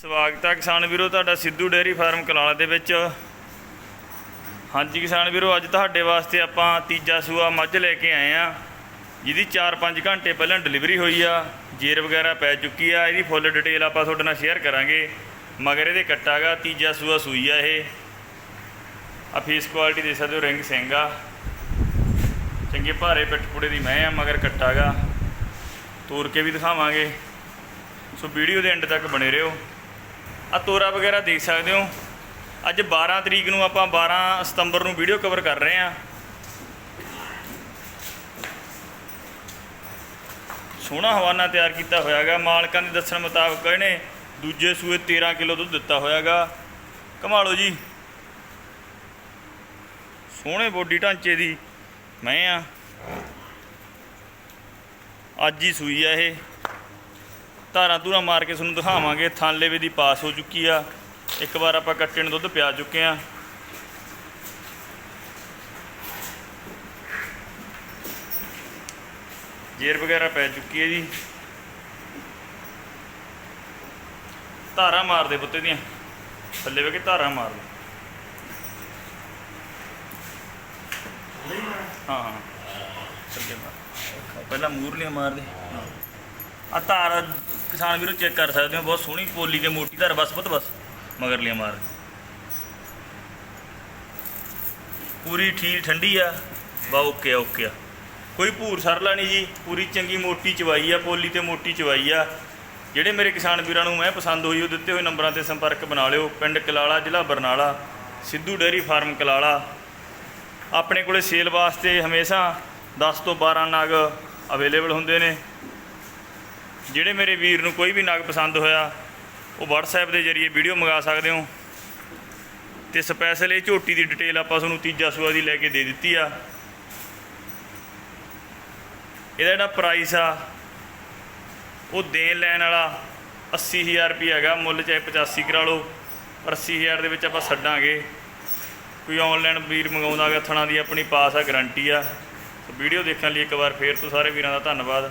ਸਵਾਗਤ ਹੈ ਕਿਸਾਨ ਵੀਰੋ, ਤੁਹਾਡਾ ਸਿੱਧੂ ਡੇਅਰੀ ਫਾਰਮ ਕਲਾਲਾ ਦੇ ਵਿੱਚ। ਹਾਂਜੀ ਕਿਸਾਨ ਵੀਰੋ, ਅੱਜ ਤੁਹਾਡੇ ਵਾਸਤੇ ਆਪਾਂ ਤੀਜਾ ਸੂਆ ਮੱਝ ਲੈ ਕੇ ਆਏ ਆ। ਜਿਹਦੀ 4-5 ਘੰਟੇ ਪਹਿਲਾਂ ਡਿਲੀਵਰੀ ਹੋਈ ਆ, ਜੇਰ ਵਗੈਰਾ ਪੈ ਚੁੱਕੀ ਆ, ਇਹਦੀ ਫੁੱਲ ਡਿਟੇਲ ਆਪਾਂ ਤੁਹਾਡੇ ਨਾਲ ਸ਼ੇਅਰ ਕਰਾਂਗੇ। ਮਗਰ ਇਹਦੇ ਕੱਟਾਗਾ ਤੀਜਾ ਸੂਆ ਸੂਈ ਆ ਇਹ। ਆ ਫੇਸ ਕੁਆਲਿਟੀ ਦੇ ਸਕਦੇ ਹੋ, ਰਿੰਗ ਸਿੰਘ ਆ। ਚੰਗੇ ਭਾਰੇ ਪਿੱਠਪੁੜੇ ਦੀ ਮੈਂ ਆ, ਮਗਰ ਕੱਟਾਗਾ ਤੋਰ ਕੇ ਵੀ ਦਿਖਾਵਾਂਗੇ। ਸੋ ਵੀਡੀਓ ਦੇ ਐਂਡ ਤੱਕ ਬਣੇ ਰਹੋ। ਆ ਤੋਰਾ ਵਗੈਰਾ ਦੇਖ ਸਕਦੇ ਹੋ। ਅੱਜ 12 ਤਰੀਕ ਨੂੰ ਆਪਾਂ 12 ਸਤੰਬਰ ਨੂੰ ਵੀਡੀਓ ਕਵਰ ਕਰ ਰਹੇ ਹਾਂ। ਸੋਹਣਾ ਹਵਾਨਾ ਤਿਆਰ ਕੀਤਾ ਹੋਇਆਗਾ। ਮਾਲਕਾਂ ਦੇ ਦੱਸਣ ਮੁਤਾਬਕ ਇਹਨੇ ਦੂਜੇ ਸੂਏ 13 ਕਿਲੋ ਦੁੱਧ ਦਿੱਤਾ ਹੋਇਆਗਾ। ਕਮਾਲੋ ਜੀ। ਸੋਹਣੇ ਬੋਡੀ ਢਾਂਚੇ ਦੀ ਮੈਂ ਆ ਅੱਜ ਹੀ ਸੂਈ ਆ ਇਹ। ਧਾਰਾਂ ਧੂਰਾ ਮਾਰ ਕੇ ਤੁਹਾਨੂੰ ਦਿਖਾਵਾਂਗੇ। ਥਾਂਲੇਵੇ ਦੀ ਪਾਸ ਹੋ ਚੁੱਕੀ ਆ। ਇੱਕ ਵਾਰ ਆਪਾਂ ਕੱਟੇ ਨੂੰ ਦੁੱਧ ਪਿਆ ਚੁੱਕੇ ਆ। ਜੇਰ ਵਗੈਰਾ ਪੈ ਚੁੱਕੀ ਹੈ ਜੀ। ਧਾਰਾਂ ਮਾਰਦੇ ਪੁੱਤੇ ਦੀਆਂ। ਥੱਲੇ ਵੇ ਕੇ ਧਾਰਾਂ ਮਾਰਦੇ। ਹਾਂ ਹਾਂ। ਥੱਲੇ ਮਾਰ। ਪਹਿਲਾਂ ਮੂਰਲੀਆਂ ਮਾਰਦੇ। ਹਾਂ ਆ ਧਾਰ ਕਿਸਾਨ ਵੀਰੋ ਚੈੱਕ ਕਰ ਸਕਦੇ ਹੋ, ਬਹੁਤ ਸੋਹਣੀ ਪੋਲੀ ਤੇ ਮੋਟੀ ਧਾਰ, ਬਸ ਬਹੁਤ ਬਸ ਮਗਰਲੀਆਂ ਮਾਰ। ਪੂਰੀ ਠੀਕ ਠੰਡੀ ਆ ਬਾ ਓਕੇ ਓਕੇ ਆ। ਕੋਈ ਭੂਰ ਸਰਲਾ ਨਹੀਂ ਜੀ, ਪੂਰੀ ਚੰਗੀ ਮੋਟੀ ਚਵਾਈ ਆ, ਪੋਲੀ ਤੇ ਮੋਟੀ ਚਵਾਈ ਆ। ਜਿਹੜੇ ਮੇਰੇ ਕਿਸਾਨ ਵੀਰਾਂ ਨੂੰ ਮੈਂ ਪਸੰਦ ਹੋਈ, ਉਹ ਦਿੱਤੇ ਹੋਏ ਨੰਬਰਾਂ ਤੇ ਸੰਪਰਕ ਬਣਾ ਲਿਓ। ਪਿੰਡ ਕਲਾਲਾ, ਜ਼ਿਲ੍ਹਾ ਬਰਨਾਲਾ, ਸਿੱਧੂ ਡੇਅਰੀ ਫਾਰਮ ਕਲਾਲਾ। ਆਪਣੇ ਕੋਲੇ ਸੇਲ ਵਾਸਤੇ ਹਮੇਸ਼ਾ 10 ਤੋਂ 12 ਨਗ ਅਵੇਲੇਬਲ ਹੁੰਦੇ ਨੇ। ਜਿਹੜੇ ਮੇਰੇ ਵੀਰ ਨੂੰ ਕੋਈ ਵੀ ਨਗ ਪਸੰਦ ਹੋਇਆ, ਉਹ WhatsApp ਦੇ ਜ਼ਰੀਏ ਵੀਡੀਓ ਮੰਗਾ ਸਕਦੇ ਹੋ। ਤੇ ਸਪੈਸ਼ਲ ਇਹ ਝੋਟੀ ਦੀ ਡਿਟੇਲ ਆਪਾਂ ਤੁਹਾਨੂੰ ਤੀਜਾ ਸੂਆ ਦੀ ਲੈ ਕੇ ਦੇ ਦਿੱਤੀ ਆ। ਇਹਦਾ ਜਿਹੜਾ ਪ੍ਰਾਈਸ ਆ, ਉਹ ਦੇਣ ਲੈਣ ਵਾਲਾ 80000 ਰੁਪਏ ਹੈਗਾ, ਮੁੱਲ ਚਾਹੇ 85 ਕਰਾ ਲਓ, ਪਰ 80000 ਦੇ ਵਿੱਚ ਆਪਾਂ ਛੱਡਾਂਗੇ। ਕੋਈ ਆਨਲਾਈਨ ਵੀਰ ਮੰਗਾਉਂਦਾ ਗਾ ਥਣਾ ਦੀ ਆਪਣੀ ਪਾਸ ਆ ਗਾਰੰਟੀ ਆ। ਵੀਡੀਓ ਦੇਖਣ ਲਈ ਇੱਕ ਵਾਰ ਫੇਰ ਤੋਂ ਸਾਰੇ ਵੀਰਾਂ ਦਾ ਧੰਨਵਾਦ।